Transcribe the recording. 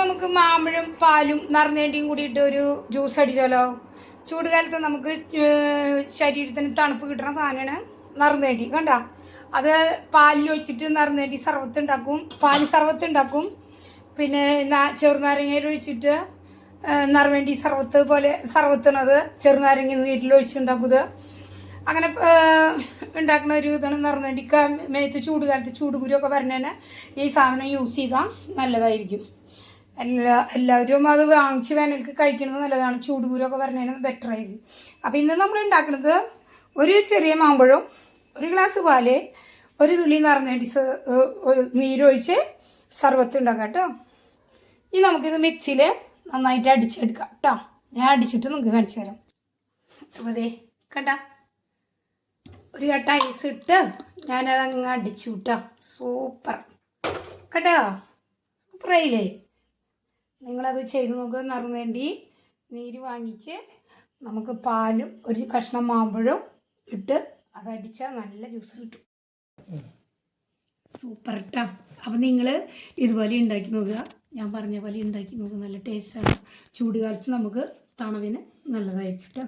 നമുക്ക് മാമ്പഴം പാലും നിറഞ്ഞേണ്ടിയും കൂടിയിട്ട് ഒരു ജ്യൂസ് അടിച്ചാലോ? ചൂടുകാലത്ത് നമുക്ക് ശരീരത്തിന് തണുപ്പ് കിട്ടുന്ന സാധനമാണ് നിറഞ്ഞേണ്ടി കണ്ട? അത് പാലിൽ വെച്ചിട്ട് നിറഞ്ഞേണ്ടി സർവത്ത് ഉണ്ടാക്കും. പാൽ സർവത്ത് ഉണ്ടാക്കും. പിന്നെ ചെറുനാരങ്ങയിൽ ഒഴിച്ചിട്ട് നിറവേണ്ടി സർവത്ത് പോലെ സർവത്തിനത് ചെറുനാരങ്ങ നീരിൽ ഒഴിച്ചുണ്ടാക്കുന്നത് അങ്ങനെ ഉണ്ടാക്കുന്ന ഒരു ഇതാണ് നറുനേണ്ടി മേത്ത് ചൂടുകാലത്ത് കാലത്ത് ചൂടുകുരുവൊക്കെ വരണേന് ഈ സാധനം യൂസ് ചെയ്താൽ നല്ലതായിരിക്കും. എല്ലാ എല്ലാവരും അത് വാങ്ങിച്ച് വേനൽക്ക് കഴിക്കുന്നത് നല്ലതാണ്. ചൂടുകുരുവൊക്കെ പറഞ്ഞതിന് ബെറ്റർ ആയിരിക്കും. അപ്പോൾ ഇന്ന് നമ്മൾ ഉണ്ടാക്കുന്നത് ഒരു ചെറിയ മാമ്പഴം ഒരു ഗ്ലാസ് പാൽ ഒരു തുള്ളി ഡിസ് നീരൊഴിച്ച് സർബത്ത് ഉണ്ടാക്കാം കേട്ടോ. ഇനി നമുക്കിത് മിക്സിയിൽ നന്നായിട്ട് അടിച്ചെടുക്കാം കേട്ടോ. ഞാൻ അടിച്ചിട്ട് നിങ്ങൾക്ക് കാണിച്ചു തരാം. അപ്പോൾ ദേ കണ്ട? ഒരു കട്ട ഐസ് ഇട്ട് ഞാനത് അങ്ങ് അടിച്ചു കേട്ടോ. സൂപ്പർ. കേട്ടോ സൂപ്പറായില്ലേ? നിങ്ങളത് ചെയ്ത് നോക്കുക പറഞ്ഞു വേണ്ടി. നീര് വാങ്ങിച്ച് നമുക്ക് പാലും ഒരു കഷ്ണം മാമ്പഴവും ഇട്ട് അതടിച്ചാൽ നല്ല ജ്യൂസ് കിട്ടും. സൂപ്പർ ഇട്ടാ അപ്പം നിങ്ങൾ ഇതുപോലെ ഉണ്ടാക്കി നോക്കുക. ഞാൻ പറഞ്ഞ പോലെ ഉണ്ടാക്കി നോക്കുക നല്ല ടേസ്റ്റാണ് ചൂടുകാലത്ത് നമുക്ക് തണവിന് നല്ലതായിരിക്കും കേട്ടോ